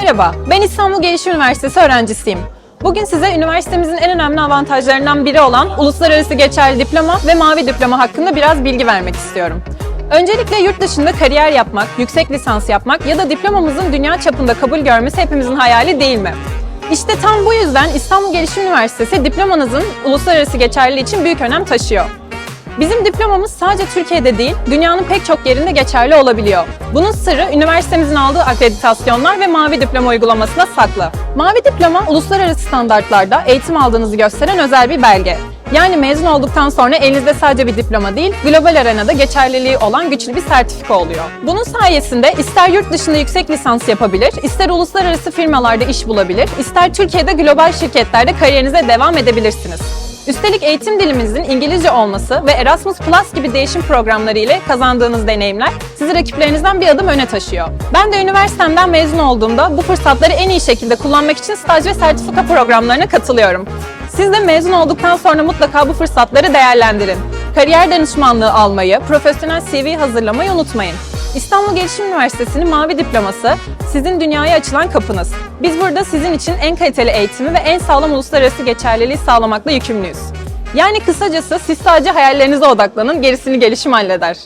Merhaba, ben İstanbul Gelişim Üniversitesi öğrencisiyim. Bugün size üniversitemizin en önemli avantajlarından biri olan uluslararası geçerli diploma ve mavi diploma hakkında biraz bilgi vermek istiyorum. Öncelikle yurt dışında kariyer yapmak, yüksek lisans yapmak ya da diplomamızın dünya çapında kabul görmesi hepimizin hayali değil mi? İşte tam bu yüzden İstanbul Gelişim Üniversitesi diplomanızın uluslararası geçerliliği için büyük önem taşıyor. Bizim diplomamız sadece Türkiye'de değil, dünyanın pek çok yerinde geçerli olabiliyor. Bunun sırrı üniversitemizin aldığı akreditasyonlar ve mavi diploma uygulamasına saklı. Mavi diploma, uluslararası standartlarda eğitim aldığınızı gösteren özel bir belge. Yani mezun olduktan sonra elinizde sadece bir diploma değil, global arenada geçerliliği olan güçlü bir sertifika oluyor. Bunun sayesinde ister yurt dışında yüksek lisans yapabilir, ister uluslararası firmalarda iş bulabilir, ister Türkiye'de global şirketlerde kariyerinize devam edebilirsiniz. Üstelik eğitim dilimizin İngilizce olması ve Erasmus Plus gibi değişim programları ile kazandığınız deneyimler sizi rakiplerinizden bir adım öne taşıyor. Ben de üniversitemden mezun olduğumda bu fırsatları en iyi şekilde kullanmak için staj ve sertifika programlarına katılıyorum. Siz de mezun olduktan sonra mutlaka bu fırsatları değerlendirin. Kariyer danışmanlığı almayı, profesyonel CV hazırlamayı unutmayın. İstanbul Gelişim Üniversitesi'nin mavi diploması sizin dünyaya açılan kapınız. Biz burada sizin için en kaliteli eğitimi ve en sağlam uluslararası geçerliliği sağlamakla yükümlüyüz. Yani kısacası siz sadece hayallerinize odaklanın, gerisini gelişim halleder.